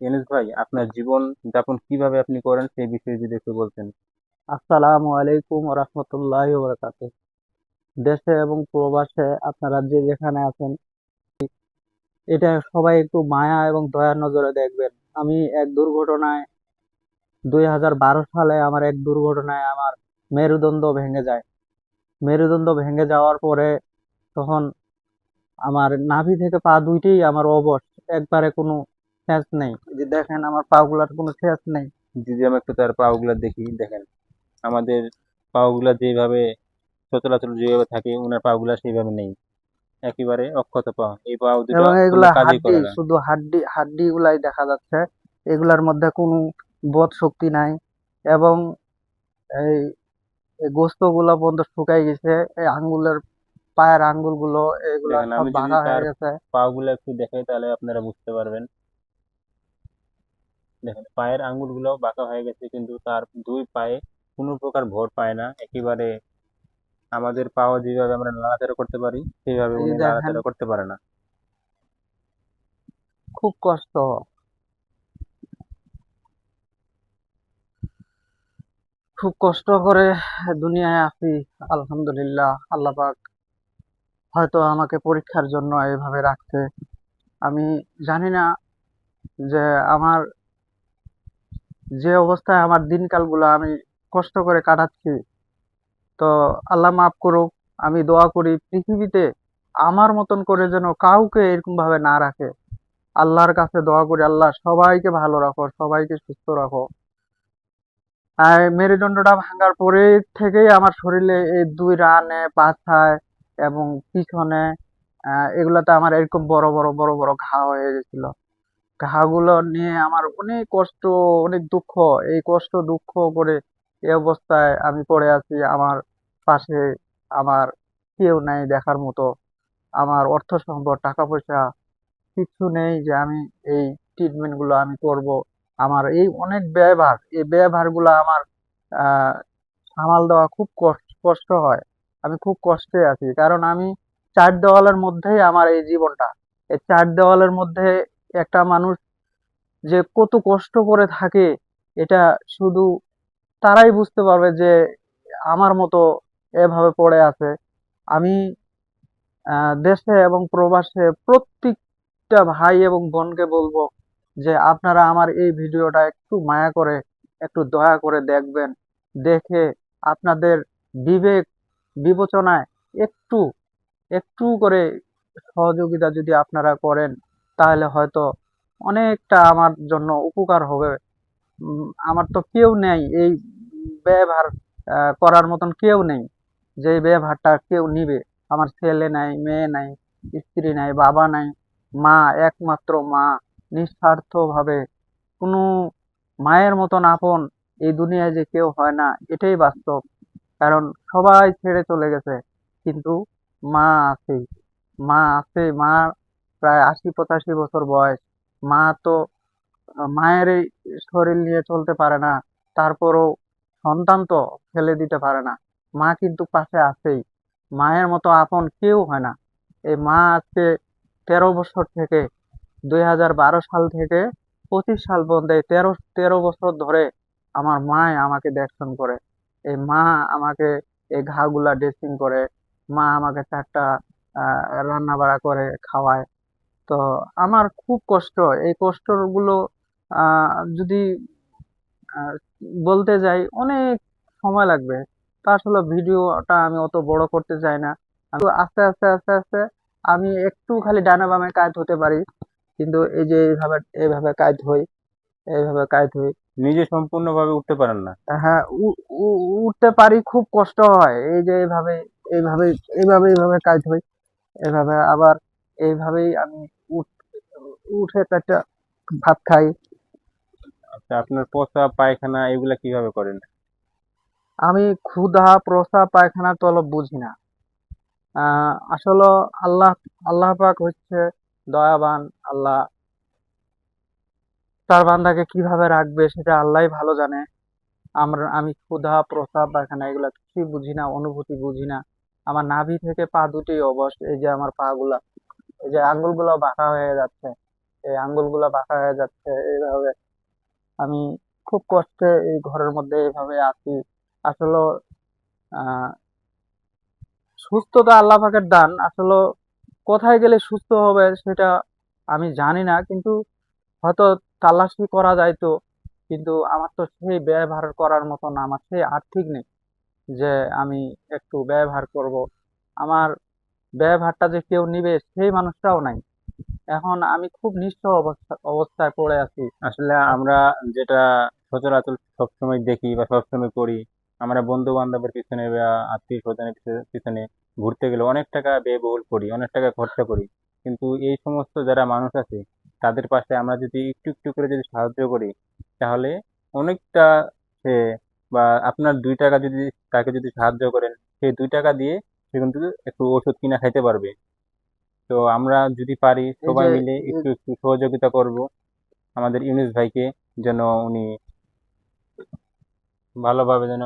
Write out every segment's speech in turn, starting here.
NS ভাই, আপনার জীবন যাপন কীভাবে আপনি করেন সেই বিষয়ে যদি একটু বলতেন। আসসালামু আলাইকুম রহমতুল্লাহ দেশে এবং প্রবাসে আপনারা যে যেখানে আছেন, এটা সবাই একটু মায়া এবং দয়ার নজরে দেখবেন। আমি এক দুর্ঘটনায়, দুই হাজার বারো সালে আমার এক দুর্ঘটনায় আমার মেরুদণ্ড ভেঙে যায়। মেরুদণ্ড ভেঙে যাওয়ার পরে তখন আমার নাভি থেকে পা দুইটাই আমার অবশ। একবারে কোনো ছেঁচ নেই। যে দেখেন আমার পাগুলার কোনো ছেঁচ নেই। যদি আমি একটু তার পাগুলা দেখি দেখেন। আমাদের পাগুলা যেভাবে সচরাচর যেভাবে থাকে ওনার পাগুলা সেইভাবে নেই। একেবারে অক্ষত পা। এই পা এবং এগুলা হাড্ডি শুধু হাড্ডি হাড্ডি গুলাই দেখা যাচ্ছে। এগুলার মধ্যে কোনো বোধ শক্তি নাই। এবং এই গোস্তগুলো পর্যন্ত শুকাই গেছে। এই আঙ্গুলের পায়ের আঙ্গুলগুলো এগুলা ভাঙা হয়ে গেছে। পাগুলা একটু দেখাই তাহলে আপনারা বুঝতে পারবেন। দেখেন পায়ের আঙ্গুলগুলো বাঁকা হয়ে গেছে কিন্তু তার দুই পায়ে কোনো প্রকার ভর পায় না। একেবারে আমাদের পাও যেভাবে আমরা নাড়াচাড়া করতে পারি সেইভাবে উনি নাড়াচাড়া করতে পারে না। খুব কষ্ট। খুব কষ্ট করে দুনিয়ায় আছি আলহামদুলিল্লাহ আল্লাহ পাক হয়তো আমাকে পরীক্ষার জন্য এইভাবে রাখছে। আমি জানি না যে আমার যে অবস্থায় আমার দিনকালগুলো আমি কষ্ট করে কাটাচ্ছি, তো আল্লাহ মাফ করুক, আমি দোয়া করি পৃথিবীতে আমার মতন করে যেন কাউকে এরকম ভাবে না রাখে। আল্লাহর কাছে দোয়া করি, আল্লাহ সবাইকে ভালো রাখো, সবাইকে সুস্থ রাখো। আর মেরুদণ্ডটা ভাঙার পরে থেকেই আমার শরীরে এই দুই রানে, পাছায় এবং পিছনে এগুলাতে আমার এরকম বড় বড় বড় বড় ঘা হয়ে গেছিল। ঘাগুলো নিয়ে আমার অনেক কষ্ট, অনেক দুঃখ, এই কষ্ট, দুঃখ করে এই অবস্থায় আমি পড়ে আছি আমার পাশে আমার কেউ নাই দেখার মতো। আমার অর্থ সম্পদ, টাকা পয়সা কিচ্ছু নেই যে আমি এই ট্রিটমেন্টগুলো আমি করব। আমার এই অনেক ব্যয়ভার, এই ব্যয়ভারগুলো আমার সামাল দেওয়া খুব কষ্ট হয়। আমি খুব কষ্টে আছি। কারণ আমি চার দেওয়ালের মধ্যেই আমার এই জীবনটা। এই চার দেওয়ালের মধ্যে একটা মানুষ যে কত কষ্ট করে থাকে, এটা শুধু তারাই বুঝতে পারবে যে আমার মতো এভাবে পড়ে আছে। আমি দেশে এবং প্রবাসে প্রত্যেকটা ভাই এবং বোনকে বলব যে আপনারা আমার এই ভিডিওটা একটু মায়া করে, একটু দয়া করে দেখবেন। দেখে আপনাদের বিবেক বিবেচনায় একটু একটু করে সহযোগিতা যদি আপনারা করেন তাহলে হয়তো অনেকটা আমার জন্য উপকার হবে। আমার তো কেউ নেই এই আহ, করার মতন কেউ নেই। যে এই ব্যয়ভারটা কেউ নিবে আমার ছেলে নাই মেয়ে নাই স্ত্রী নাই বাবা নাই মা একমাত্র মা নিঃস্বার্থভাবে কোনো মায়ের মতন আপন এই দুনিয়ায় যে কেউ হয় না এটাই বাস্তব। কারণ সবাই ছেড়ে চলে গেছে কিন্তু মা আছে মা আছে মা প্রায় আশি, পঁচাশি বছর বয়স। মা তো মায়ের এই শরীর নিয়ে চলতে পারে না, তারপরও সন্তান তো ফেলে দিতে পারে না। মা কিন্তু পাশে আছেই। মায়ের মতো আপন কেউ হয় না। এই মা আজকে তেরো বছর থেকে, দুই হাজার বারো সাল থেকে পঁচিশ সাল পর্যন্ত এই তেরো তেরো বছর ধরে আমার মাই আমাকে দেখশন করে। এই মা আমাকে এই ঘাগুলা ড্রেসিং করে। মা আমাকে চারটা রান্না বাড়া করে, খাওয়ায়। তো আমার খুব কষ্ট এই কষ্টগুলো আহ যদি বলতে যাই অনেক সময় লাগবে। তা আসলে ভিডিওটা আমি অত বড় করতে চাই না। আমি আস্তে আস্তে আস্তে আস্তে আমি একটু খালি ডানা বামে কাজ হতে পারি। কিন্তু এই যে এইভাবে এইভাবে কাজ হই এইভাবে কাজ হই। নিজে সম্পূর্ণভাবে উঠতে পারেন না। হ্যাঁ উঠতে পারি খুব কষ্ট হয়। এই যে এইভাবে এইভাবে এইভাবে এইভাবে কাজ হই। এভাবে আবার এইভাবেই আমি উঠ- একটা ভাত খাই। আচ্ছা আপনার পচা পায়খানা এগুলা কীভাবে করেন? আমি ক্ষুধা প্রস্রাব পায়খানার তলব বুঝি না। আসলে আল্লাহ আল্লাহ পাক হচ্ছে দয়াবান আল্লাহ তার বান্দাকে কীভাবে রাখবে সেটা আল্লাহই ভালো জানে। আমরা আমি ক্ষুধা প্রস্রাব পায়খানা এগুলা কিছুই বুঝি না অনুভূতি বুঝি না। আমার নাভি থেকে পা দুটি অবশ এই যে আমার পা গুলা এই যে আঙ্গুলগুলো বাঁকা হয়ে যাচ্ছে। এই আঙ্গুলগুলা বাঁকা হয়ে যাচ্ছে এইভাবে। আমি খুব কষ্টে এই ঘরের মধ্যে এইভাবে আছি। আসলে, আহ, সুস্থতা আল্লাহ পাকের দান। আসলে, কোথায় গেলে সুস্থ হবে সেটা আমি জানি না, কিন্তু হয়তো তালাশি করা যাইতো কিন্তু আমার তো সেই ব্যয়ভার করার মতন আমার সেই আর্থিক নেই যে আমি একটু ব্যয়ভার করব। আমার ব্যয়ভারটা যে কেউ নিবে, সেই মানুষটাও নাই। এখন আমি খুব নিঃস্ব অবস্থা অবস্থায় পড়ে আছি। আসলে আমরা যেটা সচরাচর সবসময় দেখি বা সবসময় করি আমরা বন্ধু বান্ধবের পিছনে বা আত্মীয় স্বজনের পিছনে ঘুরতে গেলে অনেক টাকা ব্যয়বহুল করি অনেক টাকা খরচা করি। কিন্তু এই সমস্ত যারা মানুষ আছে তাদের পাশে আমরা যদি একটু একটু করে যদি সাহায্য করি তাহলে অনেকটা সে বা আপনার দুই টাকা যদি তাকে যদি সাহায্য করেন সেই দুই টাকা দিয়ে সে কিন্তু একটু ওষুধ কিনা খাইতে পারবে। তো আমরা যদি পারি সবাই মিলে একটু একটু সহযোগিতা করব আমাদের ইউনুস ভাইকে যেন উনি ভালোভাবে যেন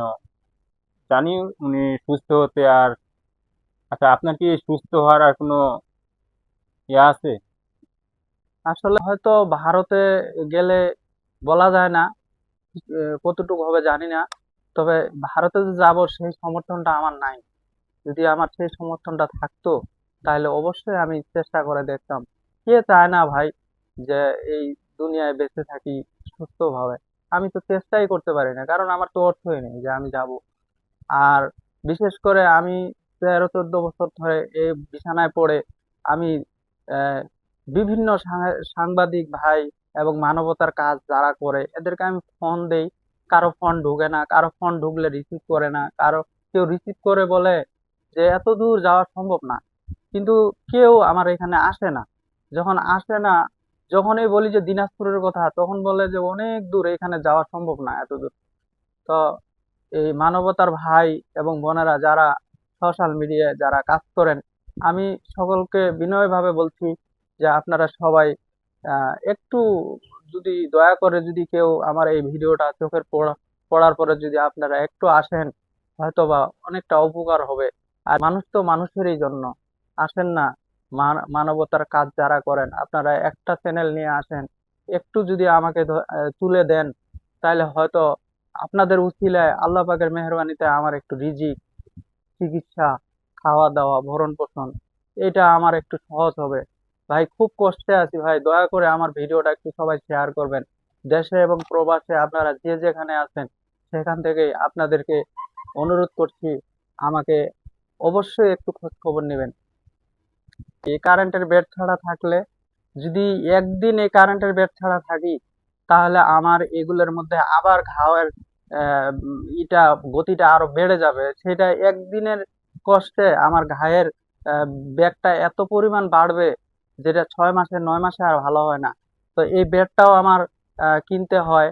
জানি উনি সুস্থ হতে আর আচ্ছা আপনার কি সুস্থ হওয়ার আর কোনো ইয়ে আছে? আসলে হয়তো ভারতে গেলে বলা যায় না কতটুকু হবে জানি না তবে ভারতে যে যাব সেই সমর্থনটা আমার নাই। যদি আমার সেই সমর্থনটা থাকতো তাহলে অবশ্যই আমি চেষ্টা করে দেখতাম। কে চায় না ভাই যে এই দুনিয়ায় বেঁচে থাকি সুস্থভাবে? আমি তো চেষ্টাই করতে পারি না, কারণ আমার তো অর্থই নেই যে আমি যাব। আর বিশেষ করে আমি তেরো, চোদ্দ বছর ধরে এই বিছানায় পড়ে আমি বিভিন্ন সাংবাদিক ভাই এবং মানবতার কাজ যারা করে, এদেরকে আমি ফোন দেই। কারও ফোন ঢুকে না, কারও ফোন ঢুকলে রিসিভ করে না, কারও কেউ রিসিভ করে বলে যে এত দূর যাওয়া সম্ভব না। কিন্তু কেউ আমার এখানে আসে না। যখন আসে না, যখনই বলি যে দিনাজপুরের কথা, তখন বলে যে অনেক দূর, এখানে যাওয়া সম্ভব না এত দূর। তো এই মানবতার ভাই এবং বোনেরা যারা সোশ্যাল মিডিয়ায় যারা কাজ করেন, আমি সকলকে বিনয়ভাবে বলছি যে আপনারা সবাই একটু যদি দয়া করে যদি কেউ আমার এই ভিডিওটা চোখের পড়া, পড়ার পরে যদি আপনারা একটু আসেন, হয়তোবা অনেকটা উপকার হবে। আর মানুষ তো মানুষেরই জন্য। আসেন না। মান- মানবতার কাজ যারা করেন, আপনারা একটা চ্যানেল নিয়ে আসেন, একটু যদি আমাকে তুলে দেন তাহলে হয়তো আপনাদের উছিলায় আল্লাহ পাকের মেহরবানিতে আমার একটু রিজিক, চিকিৎসা খাওয়া দাওয়া ভরণ পোষণ এটা আমার একটু সহজ হবে। ভাই, খুব কষ্টে আছি ভাই, দয়া করে আমার ভিডিওটা একটু সবাই শেয়ার করবেন। দেশে এবং প্রবাসে আপনারা যে যেখানে আছেন, সেখান থেকে আপনাদেরকে অনুরোধ করছি, আমাকে অবশ্যই একটু খোঁজ খবর নেবেন। এই কারেন্টের বেড ছাড়া থাকলে, যদি একদিন এই কারেন্টের বেড ছাড়া থাকি, তাহলে আমার এগুলোর মধ্যে আবার ঘাওয়ের ইটা, গতিটা আরও বেড়ে যাবে। সেটা একদিনের কষ্টে আমার ঘায়ের বেগটা এত পরিমাণ বাড়বে যেটা ছয় মাসে, নয় মাসে আর ভালো হয় না। তো এই বেডটাও আমার কিনতে হয়।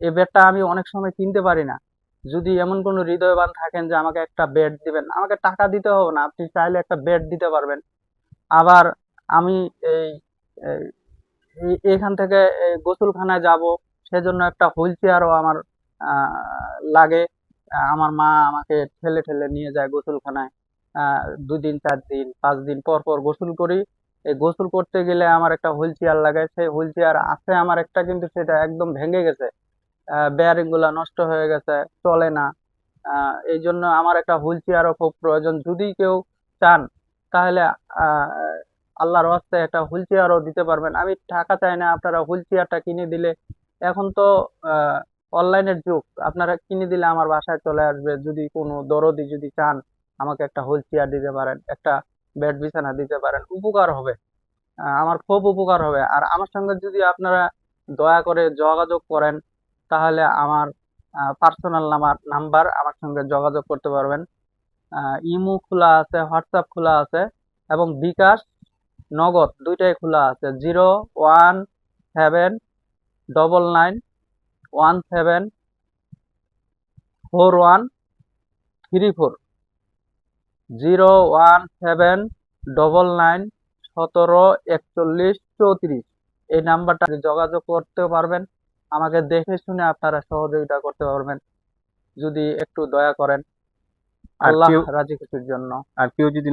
এই বেডটা আমি অনেক সময় কিনতে পারি না। যদি এমন কোনো হৃদয়বান থাকেন যে আমাকে একটা বেড দিবেন, আমাকে টাকা দিতে হবে না। আপনি চাইলে একটা বেড দিতে পারবেন। আবার আমি এই, এই- থেকে গোসলখানায় যাব, সেজন্য একটা হুইল চেয়ারও আমার লাগে। আমার মা আমাকে ঠেলে ঠেলে নিয়ে যায় গোসলখানায়। দুদিন চার দিন পাঁচ দিন পর পর গোসল করি। এই গোসল করতে গেলে আমার একটা হুইল চেয়ার লাগে। সেই হুইল চেয়ার আছে আমার একটা, কিন্তু সেটা একদম ভেঙে গেছে। বেয়ারিংগুলা নষ্ট হয়ে গেছে, চলে না। এই জন্য আমার একটা হুইল চেয়ারও খুব প্রয়োজন। যদি কেউ চান তাহলে আল্লাহর ওয়াস্তে একটা হুইল চেয়ারও দিতে পারবেন। আমি টাকা চাই না, আপনারা হুইল চেয়ারটা কিনে দিলে। এখন তো অনলাইনের যুগ। আপনারা কিনে দিলে আমার বাসায় চলে আসবে। যদি কোনো দরদি যদি চান, আমাকে একটা হুইল চেয়ার দিতে পারেন, একটা বেড বিছানা দিতে পারেন, উপকার হবে। আমার খুব উপকার হবে। আর আমার সঙ্গে যদি আপনারা দয়া করে যোগাযোগ করেন, তাহলে আমার পার্সোনাল নাম্বার নাম্বার আমার সঙ্গে যোগাযোগ করতে পারবেন। ইমো খোলা আছে, হোয়াটসঅ্যাপ খোলা আছে এবং বিকাশ, নগদ দুইটাই খোলা আছে। Zero, one, seven, double nine, one seven, four one, three four. Zero, one, seven, double nine, সতেরো, একচল্লিশ, চৌত্রিশ। এই নাম্বারটা যোগাযোগ করতে পারবেন। আমাকে দেখে শুনে আপনারা সহযোগিতা করতে পারবেন। যদি একটু দয়া করেন। আল্লাহ রাজি খুশির জন্য। আর কেউ যদি